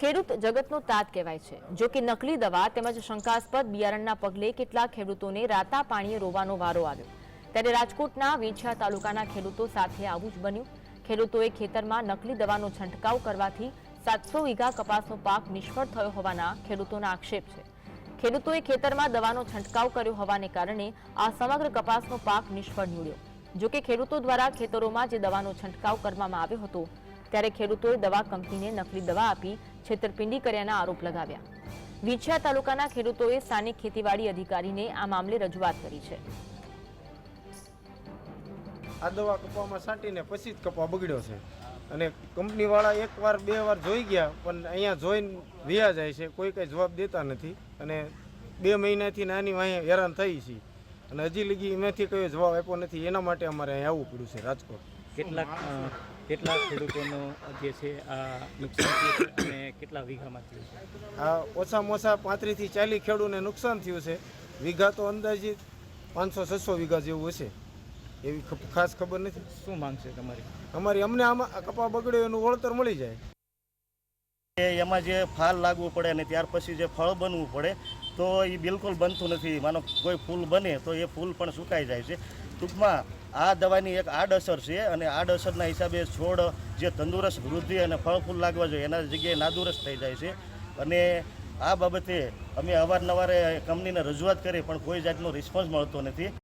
ખેડૂત જગતનો તાત કહેવાય છે. જો કે નકલી દવા તેમજ શંકાસ્પદ બિયારણના પગલે કેટલાક ખેડૂતોને રાતા પાણીએ રોવાનો વારો આવ્યો. ત્યારે રાજકોટના વેછિયા તાલુકાના ખેડૂતો સાથે આવું જ બન્યું. ખેડૂતોએ ખેતરમાં નકલી દવાનો છંટકાવ કરવાથી સાતસો વીઘા કપાસનો પાક નિષ્ફળ થયો હોવાના ખેડૂતોના આક્ષેપ છે. ખેડૂતોએ ખેતરમાં દવાનો છંટકાવ કર્યો હોવાને કારણે આ સમગ્ર કપાસનો પાક નિષ્ફળ નીવડ્યો. જોકે ખેડૂતો દ્વારા ખેતરોમાં જે દવાનો છંટકાવ કરવામાં આવ્યો હતો, ત્યારે ખેડૂતોએ દવા કંપનીને નકલી દવા આપી છેતરપિંડી કર્યાના આરોપ લગાવ્યા. વિછિયા તાલુકાના ખેડૂતોએ સ્થાનિક ખેતીવાડી અધિકારીને આ મામલે રજૂઆત કરી છે. આ દવા કપામાં છાંટીને પછી જ કપા બગડ્યો છે. અને કંપનીવાળા એકવાર બે વાર જોઈ ગયા, પણ અહીંયા જોઈને વ્યા જાય છે. કોઈ કંઈ જવાબ દેતા નથી. અને બે મહિનાથી નાની વાંહે હેરાન થઈ છે. અને હજી લગી એમાંથી કયો જવાબ આપ્યો નથી. એના માટે અમારે અહીં આવવું પડ્યું છે રાજકોટ. કેટલાક કેટલા ખેડૂતોનો જે છે આ નુકસાન થયું છે અને કેટલા વીઘામાં થયું છે? આ ઓછામાં ઓછા પાંત્રીસથી ચાલીસ ખેડૂને નુકસાન થયું છે. વીઘા તો અંદાજિત પાંચસો છસો વીઘા જેવું હશે. એવી ખાસ ખબર નથી. શું માંગશે તમારી? અમારી અમને આમાં આ કપા બગડ્યો એનું વળતર મળી જાય. એમાં જે ફાલ લાગવું પડે અને ત્યાર પછી જે ફળ બનવું પડે તો એ બિલકુલ બનતું નથી. માનો કોઈ ફૂલ બને તો એ ફૂલ પણ સુકાઈ જાય છે. ટૂંકમાં આ દવાની એક આડઅસર છે અને આડઅસરના હિસાબે છોડ જે તંદુરસ્ત વૃદ્ધિ અને ફળ ફૂલ લાગવા જોઈએ, એના જગ્યાએ નાદુરસ્ત થઈ જાય છે. અને આ બાબતે અમે અવારનવારે કંપનીને રજૂઆત કરી, પણ કોઈ જાતનો રિસ્પોન્સ મળતો નથી.